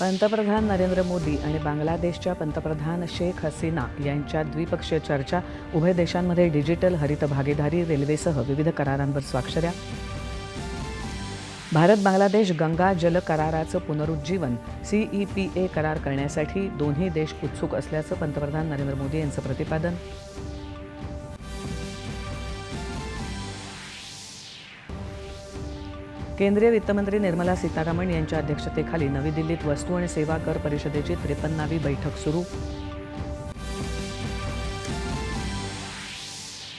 पंतप्रधान नरेंद्र मोदी आणि बांगलादेशच्या पंतप्रधान शेख हसीना यांच्या द्विपक्षीय चर्चा उभय देशांमध्ये डिजिटल हरित भागीदारी रेल्वेसह विविध करारांवर स्वाक्षऱ्या. भारत बांगलादेश गंगा जल कराराचं पुनरुज्जीवन सीईपीए करार करण्यासाठी दोन्ही देश उत्सुक असल्याचं पंतप्रधान नरेंद्र मोदी यांचं प्रतिपादन. केंद्रीय वित्तमंत्री निर्मला सीतारामन यांच्या अध्यक्षतेखाली नवी दिल्लीत वस्तू आणि सेवा कर परिषदेची त्रेपन्नावी बैठक सुरू.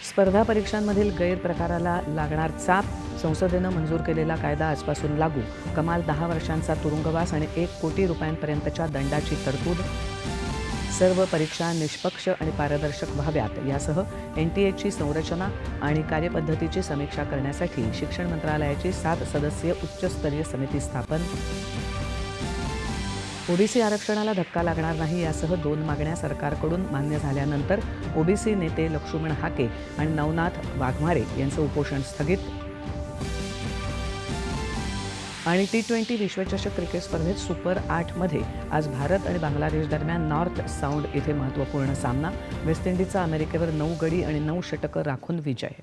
स्पर्धा परीक्षांमधील गैरप्रकाराला लागणार चाप संसदेनं मंजूर केलेला कायदा आजपासून लागू. कमाल दहा वर्षांचा तुरुंगवास आणि एक कोटी रुपयांपर्यंतच्या दंडाची तरतूद सर्व परीक्षा निष्पक्ष आणि पारदर्शक व्हाव्यात. यासह एन टी एची संरचना आणि कार्यपद्धतीची समीक्षा करण्यासाठी शिक्षण मंत्रालयाची सात सदस्यीय उच्चस्तरीय समिती स्थापन. ओबीसी आरक्षणाला धक्का लागणार नाही यासह दोन मागण्या सरकारकडून मान्य झाल्यानंतर ओबीसी नेते लक्ष्मण हाके आणि नवनाथ वाघमारे यांचं उपोषण स्थगित. आणि टी ट्वेंटी विश्वचषक क्रिकेट स्पर्धेत सुपर आठमध्ये आज भारत आणि बांगलादेश दरम्यान नॉर्थ साऊंड इथे महत्त्वपूर्ण सामना. वेस्ट इंडिजचा अमेरिकेवर नऊ गडी आणि नऊ षटकं राखून विजय.